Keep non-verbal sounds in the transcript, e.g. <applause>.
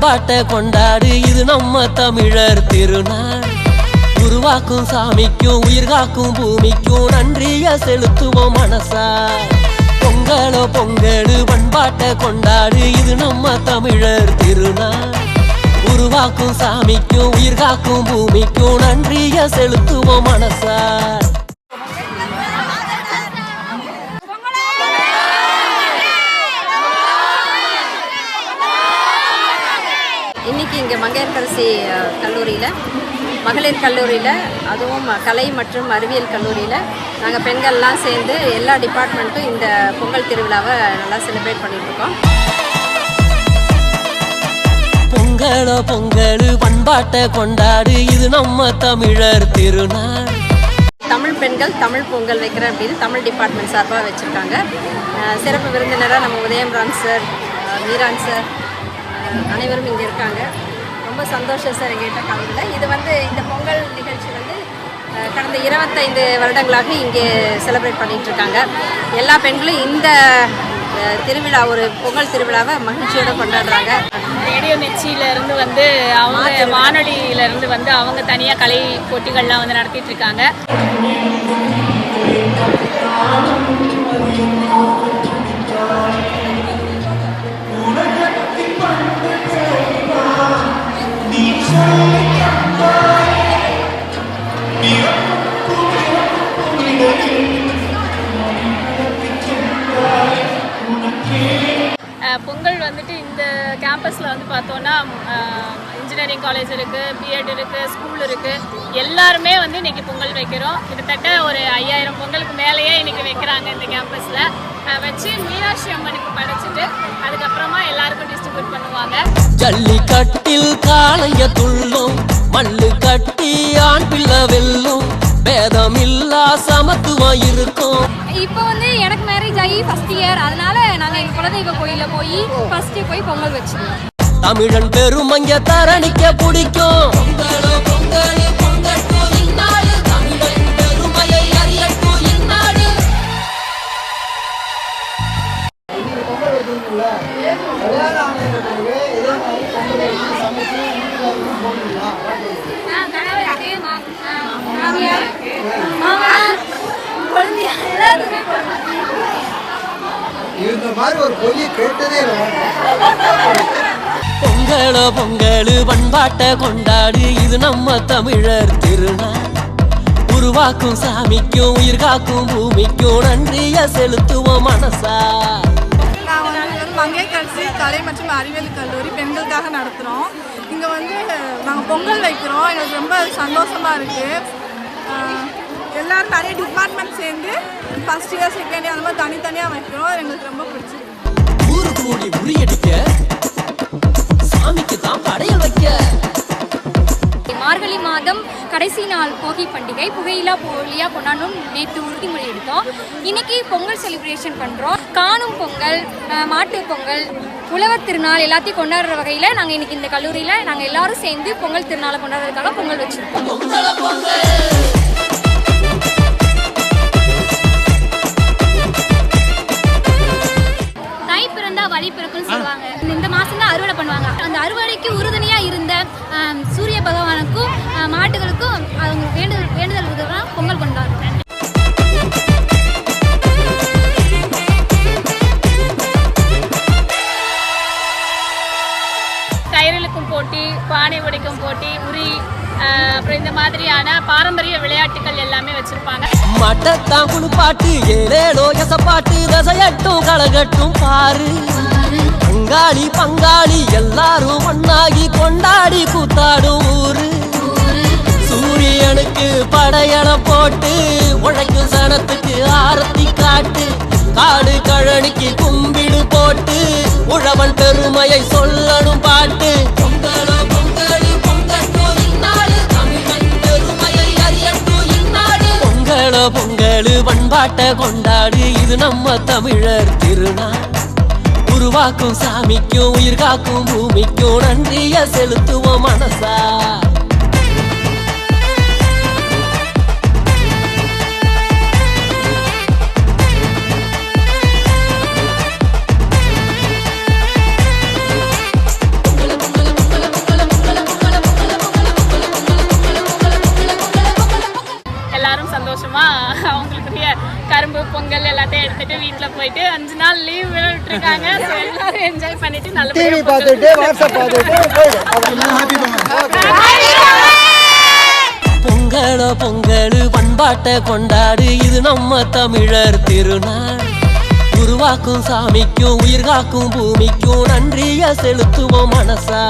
பொங்கல் பண்பாட்டை கொண்டாடு. இது நம்ம தமிழர் திருநாள். உருவாக்கும் சாமிக்கும் உயிர் காக்கும் பூமிக்கும் நன்றிய செலுத்துவோம் மனசா. பொங்கலோ பொங்கலு பண்பாட்டை கொண்டாடு. இது நம்ம தமிழர் திருநாள். உருவாக்கும் சாமிக்கும் உயிர் காக்கும் பூமிக்கும் நன்றிய செலுத்துவோம் மனசா இன்னைக்கு இங்கே மங்கையர்கரசி கல்லூரியில் மகளிர் கல்லூரியில் அதுவும் கலை மற்றும் அறிவியல் கல்லூரியில் நாங்கள் பெண்கள்லாம் சேர்ந்து எல்லா டிபார்ட்மெண்ட்டும் இந்த பொங்கல் திருவிழாவை நல்லா செலிப்ரேட் பண்ணிட்டு இருக்கோம் பொங்கலோ பொங்கல் பண்பாட்டை கொண்டாடு. இது நம்ம தமிழர் திருநாள். தமிழ் பெண்கள் தமிழ் பொங்கல் வைக்கிறேன் அப்படின்னு தமிழ் டிபார்ட்மெண்ட் சார்பாக வச்சுருக்காங்க. சிறப்பு விருந்தினராக நம்ம உதயம்ரான் சார் அஹ், மீரான் சார் அனைவரும் இங்கே இருக்காங்க. ரொம்ப சந்தோஷம் சார் எங்ககிட்ட கலந்துல இது வந்து இந்த பொங்கல் நிகழ்ச்சி வந்து கடந்த இருபத்தைந்து வருடங்களாக இங்கே செலிப்ரேட் பண்ணிட்டு இருக்காங்க. எல்லா பெண்களும் இந்த திருவிழா ஒரு பொங்கல் திருவிழாவை மகிழ்ச்சியோட கொண்டாடுறாங்க. ரேடியோ மிர்ச்சியில இருந்து வந்து அவங்க வானொலியில இருந்து வந்து அவங்க தனியா கலை போட்டிகள்லாம் வந்து நடத்திட்டு இருக்காங்க. பொங்கல் வந்துட்டு இந்த கேம்பஸில் வந்து பார்த்தோன்னா இன்ஜினியரிங் காலேஜ் இருக்குது பிஎட் இருக்குது ஸ்கூல் இருக்குது எல்லாருமே வந்து இன்றைக்கி பொங்கல் வைக்கிறோம். கிட்டத்தட்ட ஒரு ஐயாயிரம் பொங்கலுக்கு மேலேயே இன்னைக்கு வைக்கிறாங்க இந்த கேம்பஸில் வச்சு மீனாட்சி அம்மனுக்கு படைச்சிட்டு அதுக்கப்புறமா எல்லாருக்கும் டிஸ்ட்ரிபியூட் பண்ணுவாங்க. ஜல்லிக்கட்டில் காளைய துள்ளும் மல்லு கட்டி ஆண் பிள்ளை பேதமில்லா சமத்துவம் இருக்கும் இப்போ வந்து எனக்கு மேரேஜ் ஆகி ஃபர்ஸ்ட் இயர் அதனால நாங்கள் எங்கள் குலதெய்வ கோயிலில் போய் ஃபர்ஸ்ட் போய் பொங்கல் வச்சிருந்தோம் தமிழன் பெருமங்க தரணிக்க பிடிக்கும். பொங்கலோ இந்த மாதிரி ஒரு கேட்டதே பொங்கலோ பொங்கல் பண்பாட்டை கொண்டாடு. இது நம்ம தமிழர் திருநாள். உருவாக்கும் சாமிக்கும் உயிர் காக்கும் பூமிக்கும் நன்றிய செலுத்துவோம் மனசா. நான் கல்சி கலை மற்றும் அறிவியல் கல்லூரி பெண்களுக்காக நடத்துகிறோம் இங்கே வந்து நாங்கள் பொங்கல் வைக்கிறோம். எங்களுக்கு ரொம்ப சந்தோஷமாக இருக்குது எல்லோரும் நிறைய டிபார்ட்மெண்ட் சேர்ந்து ஃபஸ்ட் இயர் செகண்ட் இயர் அந்த மாதிரி தனித்தனியாக வைக்கிறோம் எங்களுக்கு ரொம்ப பிடிச்சிருக்கு. ஊரு கூடி உரியடிக்க சாமிக்கு தான் படையல் வைக்க. மார்கழி மாதம் கடைசி நாள் போகி பண்டிகை. புகையிலா போலியா கொண்டாடணும் நேற்று உறுதிமொழி எடுத்தோம். இன்னைக்கு பொங்கல் செலிப்ரேஷன் பண்ணுறோம் காணும் பொங்கல் அஹ், மாட்டுப் பொங்கல் உழவர் திருநாள் எல்லாத்தையும் கொண்டாடுற வகையில் நாங்கள் இன்னைக்கு இந்த கல்லூரியில் நாங்கள் எல்லாரும் சேர்ந்து பொங்கல் திருநாளை கொண்டாடுறதுக்காக பொங்கல் வச்சுருக்கோம். தை பிறந்தா வழி பிறக்கும்னு சொல்லுவாங்க. இந்த தான் அறுவடை பண்ணுவாங்க. அந்த அறுவடைக்கு உறுதுணையா இருந்த சூரிய பகவானுக்கும் மாட்டுகளுக்கும் அவங்க வேண்டுதல் வேண்டுதல் பொங்கல் கொண்டாடுறோம் அப்புறம் இந்த மாதிரியான பாரம்பரிய விளையாட்டுகள் எல்லாமே வச்சிருப்பாங்க. மட்டத்தாங்குழு குளிப்பாட்டு ஏழேடோ எசப்பாட்டு ரசையட்டும் கலகட்டும் பாரு. பங்காளி பங்காளி எல்லாரும் ஒன்னாகி கொண்டாடி கூத்தாடும் ஊரு. சூரியனுக்கு படையலம் போட்டு உழைக்கும் சனத்துக்கு ஆரத்தி காட்டு. காடு கழனிக்கு கும்பிடு போட்டு உழவன் பெருமையை சொல்லணும் பாட்டு. பொங்கலோ பொங்கலு பண்பாட்டை கொண்டாடு. இது நம்ம தமிழர் திருநாள். உருவாக்கும் சாமிக்கும் உயிர் காக்கும் பூமிக்கும் நன்றிய செலுத்துவோம் மனசா. பொங்கல் எல்லாத்தையும் எடுத்துட்டு வீட்டில் போயிட்டு அஞ்சு நாள் லீவ் விட்டுருக்காங்க. <laughs> எல்லாரும் என்ஜாய் பண்ணிட்டு டிவி நல்லபடியாக பார்த்துட்டு வாட்ஸ்அப் பார்த்துட்டு பொங்கலோ பொங்கல் பண்பாட்டை கொண்டாடு. இது நம்ம தமிழர் திருநாள். உருவாக்கும் சாமிக்கும் உயிர் காக்கும் பூமிக்கும் நன்றிய செலுத்துவோம் மனசா.